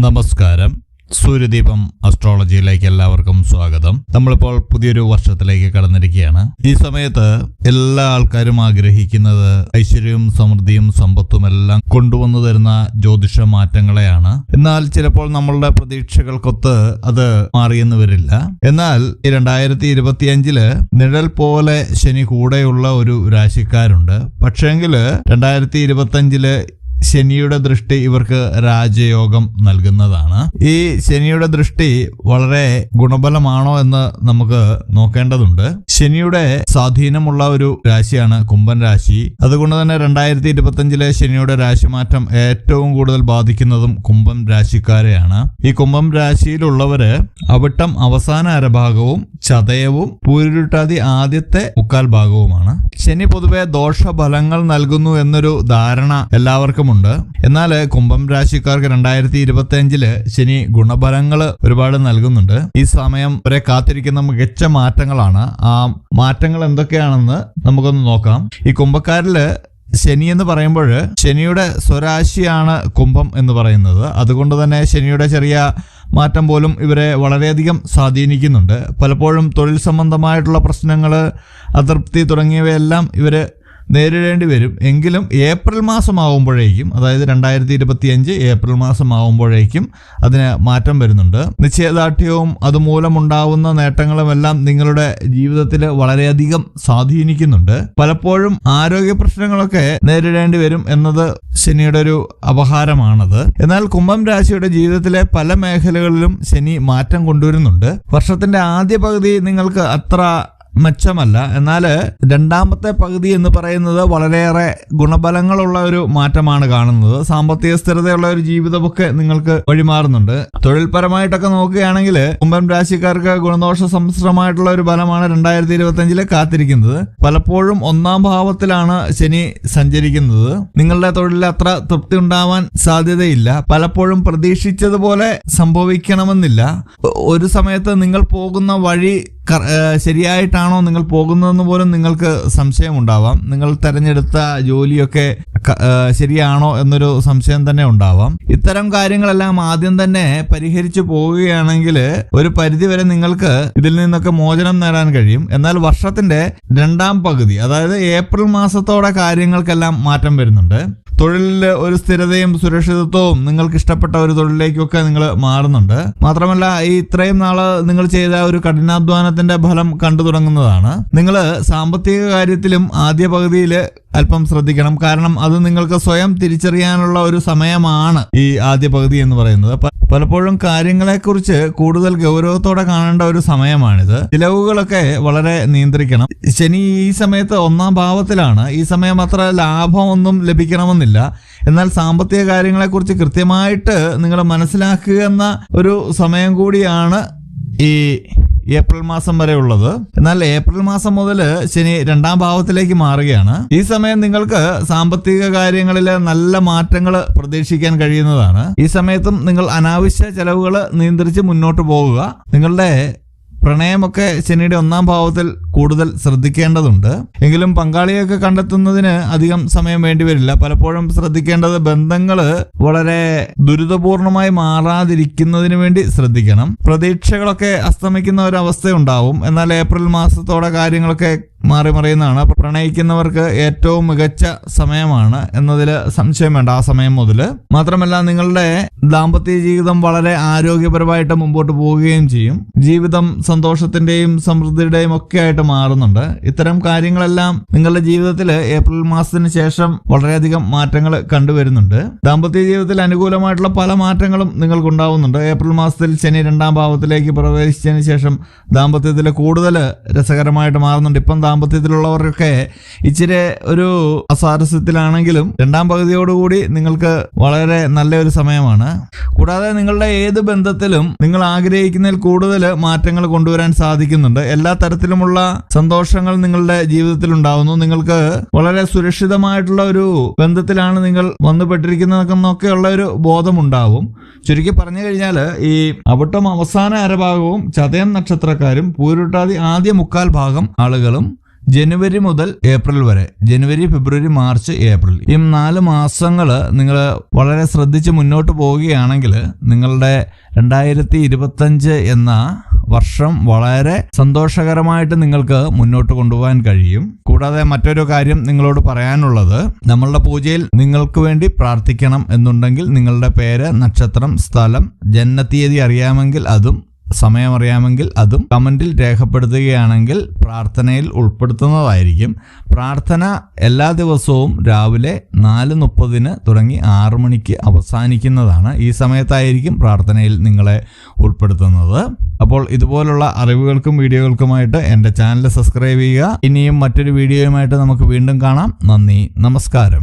നമസ്കാരം. സൂര്യദീപം അസ്ട്രോളജിയിലേക്ക് എല്ലാവർക്കും സ്വാഗതം. നമ്മളിപ്പോൾ പുതിയൊരു വർഷത്തിലേക്ക് കടന്നിരിക്കുകയാണ്. ഈ സമയത്ത് എല്ലാ ആൾക്കാരും ആഗ്രഹിക്കുന്നത് ഐശ്വര്യവും സമൃദ്ധിയും സമ്പത്തും എല്ലാം കൊണ്ടുവന്നു തരുന്ന ജ്യോതിഷ മാറ്റങ്ങളെയാണ്. എന്നാൽ ചിലപ്പോൾ നമ്മളുടെ പ്രതീക്ഷകൾക്കൊത്ത് അത് മാറിയെന്ന് വരില്ല. എന്നാൽ രണ്ടായിരത്തി ഇരുപത്തിയഞ്ചിൽ നിഴൽ പോലെ ശനി കൂടെയുള്ള ഒരു രാശിക്കാരുണ്ട്. പക്ഷേങ്കിൽ രണ്ടായിരത്തി ഇരുപത്തിയഞ്ചിൽ ശനിയുടെ ദൃഷ്ടി ഇവർക്ക് രാജയോഗം നൽകുന്നതാണ്. ഈ ശനിയുടെ ദൃഷ്ടി വളരെ ഗുണബലമാണോ എന്ന് നമുക്ക് നോക്കേണ്ടതുണ്ട്. ശനിയുടെ സ്വാധീനമുള്ള ഒരു രാശിയാണ് കുംഭൻ രാശി. അതുകൊണ്ട് തന്നെ രണ്ടായിരത്തി ഇരുപത്തിയഞ്ചിലെ ശനിയുടെ രാശിമാറ്റം ഏറ്റവും കൂടുതൽ ബാധിക്കുന്നതും കുംഭം രാശിക്കാരെയാണ്. ഈ കുംഭം രാശിയിലുള്ളവര് അവിട്ടം അവസാന അരഭാഗവും ചതയവും പൂരുരുട്ടാതി ആദ്യത്തെ മുക്കാൽ ഭാഗവുമാണ്. ശനി പൊതുവെ ദോഷഫലങ്ങൾ നൽകുന്നു എന്നൊരു ധാരണ എല്ലാവർക്കുമുണ്ട് എന്നാൽ കുംഭം രാശിക്കാർക്ക് രണ്ടായിരത്തി ഇരുപത്തി അഞ്ചിൽ ശനി ഗുണഫലങ്ങൾ ഒരുപാട് നൽകുന്നുണ്ട്. ഈ സമയം വരെ കാത്തിരിക്കുന്ന മികച്ച മാറ്റങ്ങളാണ്. ആ മാറ്റങ്ങൾ എന്തൊക്കെയാണെന്ന് നമുക്കൊന്ന് നോക്കാം. ഈ കുംഭക്കാരിൽ ശനി എന്ന് പറയുമ്പോൾ ശനിയുടെ സ്വരാശിയാണ് കുംഭം എന്ന് പറയുന്നത്. അതുകൊണ്ട് തന്നെ ശനിയുടെ ചെറിയ മാറ്റം പോലും ഇവരെ വളരെയധികം സ്വാധീനിക്കുന്നുണ്ട്. പലപ്പോഴും തൊഴിൽ സംബന്ധമായിട്ടുള്ള പ്രശ്നങ്ങൾ അതൃപ്തി തുടങ്ങിയവയെല്ലാം ഇവർ നേരിടേണ്ടി വരും. എങ്കിലും ഏപ്രിൽ മാസമാകുമ്പോഴേക്കും അതായത് രണ്ടായിരത്തി ഇരുപത്തി അഞ്ച് ഏപ്രിൽ മാസമാകുമ്പോഴേക്കും അതിന് മാറ്റം വരുന്നുണ്ട്. നിശ്ചയദാർഢ്യവും അതുമൂലമുണ്ടാവുന്ന നേട്ടങ്ങളുമെല്ലാം നിങ്ങളുടെ ജീവിതത്തിൽ വളരെയധികം സ്വാധീനിക്കുന്നുണ്ട്. പലപ്പോഴും ആരോഗ്യ പ്രശ്നങ്ങളൊക്കെ നേരിടേണ്ടി വരും എന്നത് ശനിയുടെ ഒരു അപഹാരമാണത്. എന്നാൽ കുംഭം രാശിയുടെ ജീവിതത്തിലെ പല മേഖലകളിലും ശനി മാറ്റം കൊണ്ടുവരുന്നുണ്ട്. വർഷത്തിന്റെ ആദ്യ പകുതി നിങ്ങൾക്ക് അത്ര മെച്ചമല്ല. എന്നാൽ രണ്ടാമത്തെ പകുതി എന്ന് പറയുന്നത് വളരെയേറെ ഗുണഫലങ്ങളുള്ള ഒരു മാറ്റമാണ് കാണുന്നത്. സാമ്പത്തിക സ്ഥിരതയുള്ള ഒരു ജീവിതമൊക്കെ നിങ്ങൾക്ക് വഴിമാറുന്നുണ്ട്. തൊഴിൽപരമായിട്ടൊക്കെ നോക്കുകയാണെങ്കിൽ കുംഭം രാശിക്കാർക്ക് ഗുണദോഷ സമ്മിശ്രമായിട്ടുള്ള ഒരു ഫലമാണ് രണ്ടായിരത്തി ഇരുപത്തിയഞ്ചിൽ കാത്തിരിക്കുന്നത്. പലപ്പോഴും ഒന്നാം ഭാവത്തിലാണ് ശനി സഞ്ചരിക്കുന്നത്. നിങ്ങളുടെ തൊഴിലിൽ അത്ര തൃപ്തി ഉണ്ടാവാൻ സാധ്യതയില്ല. പലപ്പോഴും പ്രതീക്ഷിച്ചതുപോലെ സംഭവിക്കണമെന്നില്ല. ഒരു സമയത്ത് നിങ്ങൾ പോകുന്ന വഴി ശരിയായിട്ടാണോ നിങ്ങൾ പോകുന്നതെന്ന് പോലും നിങ്ങൾക്ക് സംശയമുണ്ടാവാം. നിങ്ങൾ തെരഞ്ഞെടുത്ത ജോലിയൊക്കെ ശരിയാണോ എന്നൊരു സംശയം തന്നെ ഉണ്ടാവാം. ഇത്തരം കാര്യങ്ങളെല്ലാം ആദ്യം തന്നെ പരിഹരിച്ചു പോവുകയാണെങ്കിൽ ഒരു പരിധിവരെ നിങ്ങൾക്ക് ഇതിൽ നിന്നൊക്കെ മോചനം നേടാൻ കഴിയും. എന്നാൽ വർഷത്തിന്റെ രണ്ടാം പകുതി അതായത് ഏപ്രിൽ മാസത്തോടെ കാര്യങ്ങൾക്കെല്ലാം മാറ്റം വരുന്നുണ്ട്. തൊഴിലിൽ ഒരു സ്ഥിരതയും സുരക്ഷിതത്വവും നിങ്ങൾക്ക് ഇഷ്ടപ്പെട്ട ഒരു തൊഴിലിലേക്കൊക്കെ നിങ്ങൾ മാറുന്നുണ്ട്. മാത്രമല്ല ഈ ഇത്രയും നാൾ നിങ്ങൾ ചെയ്ത ഒരു കഠിനാധ്വാനത്തിന്റെ ഫലം കണ്ടു തുടങ്ങുന്നതാണ്. നിങ്ങൾ സാമ്പത്തിക കാര്യത്തിലും ആദ്യ പകുതിയിൽ അല്പം ശ്രദ്ധിക്കണം. കാരണം അത് നിങ്ങൾക്ക് സ്വയം തിരിച്ചറിയാനുള്ള ഒരു സമയമാണ് ഈ ആദ്യ പകുതി എന്ന് പറയുന്നത്. പലപ്പോഴും കാര്യങ്ങളെക്കുറിച്ച് കൂടുതൽ ഗൗരവത്തോടെ കാണേണ്ട ഒരു സമയമാണിത്. ചിലവുകളൊക്കെ വളരെ നിയന്ത്രിക്കണം. ശനി ഈ സമയത്ത് ഒന്നാം ഭാവത്തിലാണ്. ഈ സമയം അത്ര ലാഭമൊന്നും ലഭിക്കണമെന്നില്ല. എന്നാൽ സാമ്പത്തിക കാര്യങ്ങളെക്കുറിച്ച് കൃത്യമായിട്ട് നിങ്ങൾ മനസ്സിലാക്കുക എന്ന ഒരു സമയം കൂടിയാണ് ഈ ഏപ്രിൽ മാസം വരെ ഉള്ളത് എന്നാൽ ഏപ്രിൽ മാസം മുതൽ ശനി രണ്ടാം ഭാവത്തിലേക്ക് മാറുകയാണ്. ഈ സമയം നിങ്ങൾക്ക് സാമ്പത്തിക കാര്യങ്ങളിൽ നല്ല മാറ്റങ്ങൾ പ്രതീക്ഷിക്കാൻ കഴിയുന്നതാണ്. ഈ സമയത്തും നിങ്ങൾ അനാവശ്യ ചെലവുകൾ നിയന്ത്രിച്ച് മുന്നോട്ട് പോകുക നിങ്ങളുടെ പ്രണയമൊക്കെ ശനിയുടെ ഒന്നാം ഭാവത്തിൽ കൂടുതൽ ശ്രദ്ധിക്കേണ്ടതുണ്ട്. എങ്കിലും പങ്കാളിയൊക്കെ കണ്ടെത്തുന്നതിന് അധികം സമയം വേണ്ടിവരില്ല. പലപ്പോഴും ശ്രദ്ധിക്കേണ്ടത് ബന്ധങ്ങൾ വളരെ ദുരിതപൂർണമായി മാറാതിരിക്കുന്നതിന് വേണ്ടി ശ്രദ്ധിക്കണം. പ്രതീക്ഷകളൊക്കെ അസ്തമിക്കുന്ന ഒരു ഉണ്ടാവും എന്നാൽ ഏപ്രിൽ മാസത്തോടെ കാര്യങ്ങളൊക്കെ മാറി മറിയുന്നതാണ്. അപ്പൊ പ്രണയിക്കുന്നവർക്ക് ഏറ്റവും മികച്ച സമയമാണ് എന്നതിൽ സംശയം വേണ്ട ആ സമയം മുതൽ മാത്രമല്ല നിങ്ങളുടെ ദാമ്പത്യ ജീവിതം വളരെ ആരോഗ്യപരമായിട്ട് മുമ്പോട്ട് പോവുകയും ചെയ്യും. ജീവിതം സന്തോഷത്തിന്റെയും സമൃദ്ധിയുടെയും ഒക്കെ ആയിട്ട് മാറുന്നുണ്ട്. ഇത്തരം കാര്യങ്ങളെല്ലാം നിങ്ങളുടെ ജീവിതത്തിൽ ഏപ്രിൽ മാസത്തിന് ശേഷം വളരെയധികം മാറ്റങ്ങൾ കണ്ടുവരുന്നുണ്ട്. ദാമ്പത്യ ജീവിതത്തിൽ അനുകൂലമായിട്ടുള്ള പല മാറ്റങ്ങളും നിങ്ങൾക്ക് ഉണ്ടാവുന്നുണ്ട് ഏപ്രിൽ മാസത്തിൽ ശനി രണ്ടാം ഭാവത്തിലേക്ക് പ്രവേശിച്ചതിന് ശേഷം ദാമ്പത്യത്തിൽ കൂടുതൽ രസകരമായിട്ട് മാറുന്നുണ്ട്. ഇപ്പം ദാമ്പത്യത്തിലുള്ളവർക്കൊക്കെ ഇച്ചിരി ഒരു അസാരസ്യത്തിലാണെങ്കിലും രണ്ടാം പകുതിയോടുകൂടി നിങ്ങൾക്ക് വളരെ നല്ലൊരു സമയമാണ്. കൂടാതെ നിങ്ങളുടെ ഏത് ബന്ധത്തിലും നിങ്ങൾ ആഗ്രഹിക്കുന്നതിൽ കൂടുതൽ മാറ്റങ്ങൾ കൊണ്ടുവരാൻ സാധിക്കുന്നുണ്ട്. എല്ലാ തരത്തിലുമുള്ള സന്തോഷങ്ങൾ നിങ്ങളുടെ ജീവിതത്തിൽ ഉണ്ടാവുന്നു. നിങ്ങൾക്ക് വളരെ സുരക്ഷിതമായിട്ടുള്ള ഒരു ബന്ധത്തിലാണ് നിങ്ങൾ വന്നുപെട്ടിരിക്കുന്നതെന്നൊക്കെയുള്ള ഒരു ബോധമുണ്ടാവും. ചുരുക്കി പറഞ്ഞു കഴിഞ്ഞാൽ ഈ അവിട്ടം അവസാന അരഭാഗവും ചതയം നക്ഷത്രക്കാരും പൂരുട്ടാതി ആദ്യ മുക്കാൽ ഭാഗം ആളുകളും ജനുവരി മുതൽ ഏപ്രിൽ വരെ. ജനുവരി ഫെബ്രുവരി മാർച്ച് ഏപ്രിൽ. ഈ നാല് മാസങ്ങൾ നിങ്ങൾ വളരെ ശ്രദ്ധിച്ച് മുന്നോട്ട് പോവുകയാണെങ്കിൽ നിങ്ങളുടെ രണ്ടായിരത്തി ഇരുപത്തഞ്ച് എന്ന വർഷം വളരെ സന്തോഷകരമായിട്ട് നിങ്ങൾക്ക് മുന്നോട്ട് കൊണ്ടുപോകാൻ കഴിയും. കൂടാതെ മറ്റൊരു കാര്യം നിങ്ങളോട് പറയാനുള്ളത് നമ്മളുടെ പൂജയിൽ നിങ്ങൾക്ക് വേണ്ടി പ്രാർത്ഥിക്കണം എന്നുണ്ടെങ്കിൽ നിങ്ങളുടെ പേര് നക്ഷത്രം സ്ഥലം ജന്മതീയതി അറിയാമെങ്കിൽ അതും സമയം അറിയാമെങ്കിൽ അതും കമന്റിൽ രേഖപ്പെടുത്തുകയാണെങ്കിൽ പ്രാർത്ഥനയിൽ ഉൾപ്പെടുത്തുന്നതായിരിക്കും. പ്രാർത്ഥന എല്ലാ ദിവസവും രാവിലെ നാല് മുപ്പതിന് തുടങ്ങി ആറു മണിക്ക് അവസാനിക്കുന്നതാണ്. ഈ സമയത്തായിരിക്കും പ്രാർത്ഥനയിൽ നിങ്ങളെ ഉൾപ്പെടുത്തുന്നത്. അപ്പോൾ ഇതുപോലുള്ള അറിവുകൾക്കും വീഡിയോകൾക്കുമായിട്ട് എന്റെ ചാനൽ സബ്സ്ക്രൈബ് ചെയ്യുക. ഇനിയും മറ്റൊരു വീഡിയോയുമായിട്ട് നമുക്ക് വീണ്ടും കാണാം. നന്ദി. നമസ്കാരം.